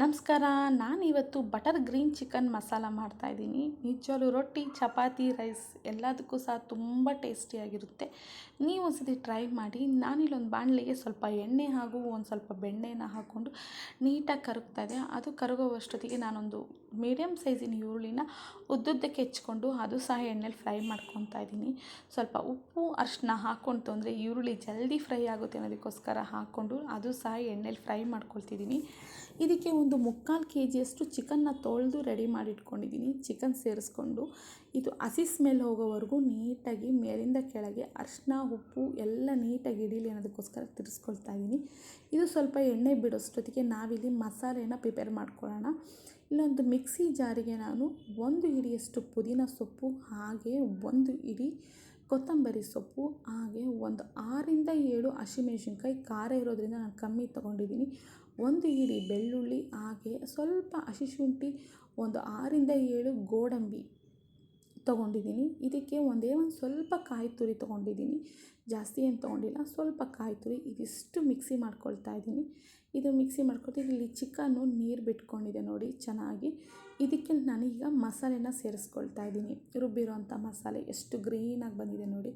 ನಮಸ್ಕಾರ, ನಾನಿವತ್ತು butter green chicken masala ಮಾಡ್ತಾಯಿದ್ದೀನಿ ನಿಜವಾಗ್ಲೂ ರೊಟ್ಟಿ, ಚಪಾತಿ, ರೈಸ್ ಎಲ್ಲದಕ್ಕೂ ಸಹ ತುಂಬ ಟೇಸ್ಟಿಯಾಗಿರುತ್ತೆ. ನೀವು ಒಂದ್ಸತಿ ಟ್ರೈ ಮಾಡಿ. ನಾನಿಲ್ಲೊಂದು ಬಾಣಲೆಗೆ ಸ್ವಲ್ಪ ಎಣ್ಣೆ ಹಾಗೂ ಒಂದು ಸ್ವಲ್ಪ ಬೆಣ್ಣೆನ ಹಾಕ್ಕೊಂಡು ನೀಟಾಗಿ ಕರಗ್ತಾ ಇದೆ. ಅದು ಕರಗೋವಷ್ಟೊತ್ತಿಗೆ ನಾನೊಂದು ಮೀಡಿಯಮ್ ಸೈಜಿನ ಈರುಳ್ಳಿನ ಉದ್ದುದ್ದಕ್ಕೆ ಹೆಚ್ಕೊಂಡು ಅದು ಸಹ ಎಣ್ಣೆಲಿ ಫ್ರೈ ಮಾಡ್ಕೊತಾ ಇದ್ದೀನಿ. ಸ್ವಲ್ಪ ಉಪ್ಪು ಅರಿಶಿನ ಹಾಕ್ಕೊಂಡು ಅಂದರೆ ಈರುಳ್ಳಿ ಜಲ್ದಿ ಫ್ರೈ ಆಗುತ್ತೆ ಅನ್ನೋದಕ್ಕೋಸ್ಕರ ಹಾಕ್ಕೊಂಡು ಅದು ಸಹ ಎಣ್ಣೆಲಿ ಫ್ರೈ ಮಾಡ್ಕೊಳ್ತಿದ್ದೀನಿ. ಇದಕ್ಕೆ ಒಂದು ಮುಕ್ಕಾಲು ಕೆ ಜಿಯಷ್ಟು ಚಿಕನ್ನ ತೊಳೆದು ರೆಡಿ ಮಾಡಿ ಇಟ್ಕೊಂಡಿದ್ದೀನಿ ಚಿಕನ್ ಸೇರಿಸ್ಕೊಂಡು. ಇದು ಹಸಿ ಸ್ಮೆಲ್ ಹೋಗೋವರೆಗೂ ನೀಟಾಗಿ ಮೇಲಿಂದ ಕೆಳಗೆ ಅರಿಶಿನ ಉಪ್ಪು ಎಲ್ಲ ನೀಟಾಗಿ ಹಿಡೀಲಿ ಅನ್ನೋದಕ್ಕೋಸ್ಕರ ತಿರ್ಸ್ಕೊಳ್ತಾ ಇದ್ದೀನಿ. ಇದು ಸ್ವಲ್ಪ ಎಣ್ಣೆ ಬಿಡೋಷ್ಟೊತ್ತಿಗೆ ನಾವಿಲ್ಲಿ ಮಸಾಲೆನ ಪ್ರಿಪೇರ್ ಮಾಡ್ಕೊಳ್ಳೋಣ. ಇಲ್ಲೊಂದು ಮಿಕ್ಸಿ ಜಾರಿಗೆ ನಾನು ಒಂದು ಹಿಡಿಯಷ್ಟು ಪುದೀನ ಸೊಪ್ಪು, ಹಾಗೆ ಒಂದು ಹಿಡಿ ಕೊತ್ತಂಬರಿ ಸೊಪ್ಪು, ಹಾಗೆ ಒಂದು ಆರಿಂದ ಏಳು ಹಸಿಮೆಣ್ಸಿನ್ಕಾಯಿ, ಖಾರ ಇರೋದ್ರಿಂದ ನಾನು ಕಮ್ಮಿ ತೊಗೊಂಡಿದ್ದೀನಿ. ಒಂದು ಹಿಡಿ ಬೆಳ್ಳುಳ್ಳಿ, ಹಾಗೆ ಸ್ವಲ್ಪ ಹಸಿ ಶುಂಠಿ, ಒಂದು ಆರಿಂದ ಏಳು ಗೋಡಂಬಿ. ತೊಗೊಂಡಿದ್ದೀನಿ. ಇದಕ್ಕೆ ಒಂದೇ ಒಂದು ಸ್ವಲ್ಪ ಕಾಯಿ ತುರಿ ತೊಗೊಂಡಿದ್ದೀನಿ. ಜಾಸ್ತಿ ಏನು ತೊಗೊಂಡಿಲ್ಲ. ಸ್ವಲ್ಪ ಕಾಯಿ ತುರಿ ಇದಿಷ್ಟು ಮಿಕ್ಸಿ ಮಾಡ್ಕೊಳ್ತಾ ಇದ್ದೀನಿ. ಇದು ಮಿಕ್ಸಿ ಮಾಡ್ಕೊಳ್ತೀನಿ ಇಲ್ಲಿ ಚಿಕನ್ನು ನೀರು ಬಿಟ್ಕೊಂಡಿದೆ ನೋಡಿ ಚೆನ್ನಾಗಿ. ಇದಕ್ಕೆ ನಾನೀಗ ಮಸಾಲೆನ ಸೇರಿಸ್ಕೊಳ್ತಾ ಇದ್ದೀನಿ. ರುಬ್ಬಿರುವಂಥ ಮಸಾಲೆ ಎಷ್ಟು ಗ್ರೀನಾಗಿ ಬಂದಿದೆ ನೋಡಿ.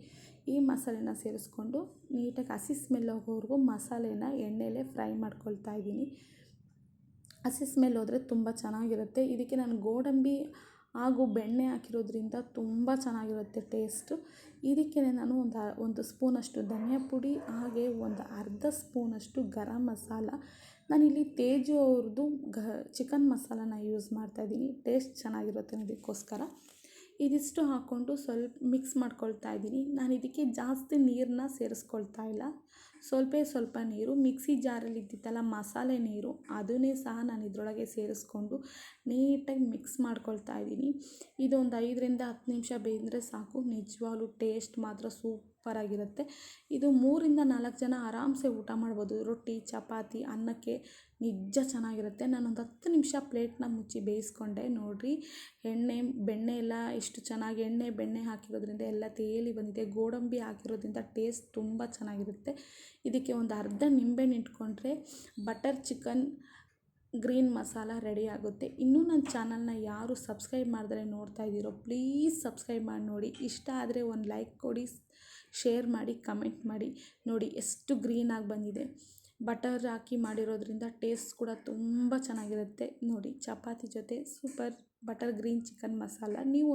ಈ ಮಸಾಲೆನ ಸೇರಿಸ್ಕೊಂಡು ನೀಟಾಗಿ ಹಸಿ ಸ್ಮೆಲ್ ಹೋಗೋವರೆಗೂ ಮಸಾಲೆನ ಎಣ್ಣೆಲೇ ಫ್ರೈ ಮಾಡ್ಕೊಳ್ತಾ ಇದ್ದೀನಿ. ಹಸಿ ಸ್ಮೆಲ್ ಹೋದರೆ ತುಂಬ ಚೆನ್ನಾಗಿರುತ್ತೆ. ಇದಕ್ಕೆ ನಾನು ಗೋಡಂಬಿ ಹಾಗೂ ಬೆಣ್ಣೆ ಹಾಕಿರೋದ್ರಿಂದ ತುಂಬ ಚೆನ್ನಾಗಿರುತ್ತೆ ಟೇಸ್ಟು. ಇದಕ್ಕೆ ನಾನು ಒಂದು ಒಂದು ಸ್ಪೂನಷ್ಟು ಧನಿಯಾ ಪುಡಿ, ಹಾಗೆ ಒಂದು ಅರ್ಧ ಸ್ಪೂನಷ್ಟು ಗರಂ ಮಸಾಲ. ನಾನಿಲ್ಲಿ ತೇಜು ಅವ್ರದ್ದು ಗ, ಚಿಕನ್ ಮಸಾಲಾನ ಯೂಸ್ ಮಾಡ್ತಾಯಿದ್ದೀನಿ ಟೇಸ್ಟ್ ಚೆನ್ನಾಗಿರುತ್ತೆ ಅನ್ನೋದಕ್ಕೋಸ್ಕರ ಇದಿಷ್ಟು ಹಾಕ್ಕೊಂಡು ಸ್ವಲ್ಪ ಮಿಕ್ಸ್ ಮಾಡ್ಕೊಳ್ತಾ ಇದ್ದೀನಿ. ನಾನು ಇದಕ್ಕೆ ಜಾಸ್ತಿ ನೀರನ್ನ ಸೇರಿಸ್ಕೊಳ್ತಾ ಇಲ್ಲ. ಸ್ವಲ್ಪ ಸ್ವಲ್ಪ ನೀರು, ಮಿಕ್ಸಿ ಜಾರಲ್ಲಿ ಇದ್ದಿತ್ತಲ್ಲ ಮಸಾಲೆ ನೀರು, ಅದನ್ನೇ ಸಹ ನಾನು ಇದರೊಳಗೆ ಸೇರಿಸ್ಕೊಂಡು ನೀಟಾಗಿ ಮಿಕ್ಸ್ ಮಾಡ್ಕೊಳ್ತಾ ಇದ್ದೀನಿ. ಇದೊಂದು ಐದರಿಂದ ಹತ್ತು ನಿಮಿಷ ಬೇಯಿದ್ರೆ ಸಾಕು. ನಿಜವಾಗ್ಲೂ ಟೇಸ್ಟ್ ಮಾತ್ರ ಸೂಪರಾಗಿರುತ್ತೆ ಇದು ಮೂರಿಂದ ನಾಲ್ಕು ಜನ ಆರಾಮ್ಸೆ ಊಟ ಮಾಡ್ಬೋದು. ರೊಟ್ಟಿ, ಚಪಾತಿ, ಅನ್ನಕ್ಕೆ ನಿಜ ಚೆನ್ನಾಗಿರುತ್ತೆ. ನಾನೊಂದು ಹತ್ತು ನಿಮಿಷ ಪ್ಲೇಟ್ನ ಮುಚ್ಚಿ ಬೇಯಿಸ್ಕೊಂಡೆ. ನೋಡಿರಿ, ಎಣ್ಣೆ, ಬೆಣ್ಣೆ ಎಲ್ಲ ಎಷ್ಟು ಚೆನ್ನಾಗಿ ಎಣ್ಣೆ, ಬೆಣ್ಣೆ ಹಾಕಿರೋದ್ರಿಂದ ಎಲ್ಲ ತೇಲಿ ಬಂದಿದೆ. ಗೋಡಂಬಿ ಹಾಕಿರೋದ್ರಿಂದ ಟೇಸ್ಟ್ ತುಂಬ ಚೆನ್ನಾಗಿರುತ್ತೆ. ಇದಕ್ಕೆ ಒಂದು ಅರ್ಧ ನಿಂಬೆಹಣ್ಣು ಇಟ್ಕೊಂಡ್ರೆ butter chicken green masala ready ಆಗುತ್ತೆ. ಇನ್ನೂ ನನ್ನ ಚಾನಲ್ನ ಯಾರು ಸಬ್ಸ್ಕ್ರೈಬ್ ಮಾಡಿದ್ರೆ ನೋಡ್ತಾ ಇದ್ದೀರೋ, ಪ್ಲೀಸ್ ಸಬ್ಸ್ಕ್ರೈಬ್ ಮಾಡಿ ನೋಡಿ. ಇಷ್ಟ ಆದರೆ ಒಂದು ಲೈಕ್ ಕೊಡಿ, ಶೇರ್ ಮಾಡಿ, ಕಮೆಂಟ್ ಮಾಡಿ. ನೋಡಿ, ಎಷ್ಟು ಗ್ರೀನಾಗಿ ಬಂದಿದೆ. ಬಟರ್ ಹಾಕಿ ಮಾಡಿರೋದ್ರಿಂದ ಟೇಸ್ಟ್ ಕೂಡ ತುಂಬ ಚೆನ್ನಾಗಿರುತ್ತೆ. ನೋಡಿ, ಚಪಾತಿ ಜೊತೆ super butter green chicken masala. ನೀವು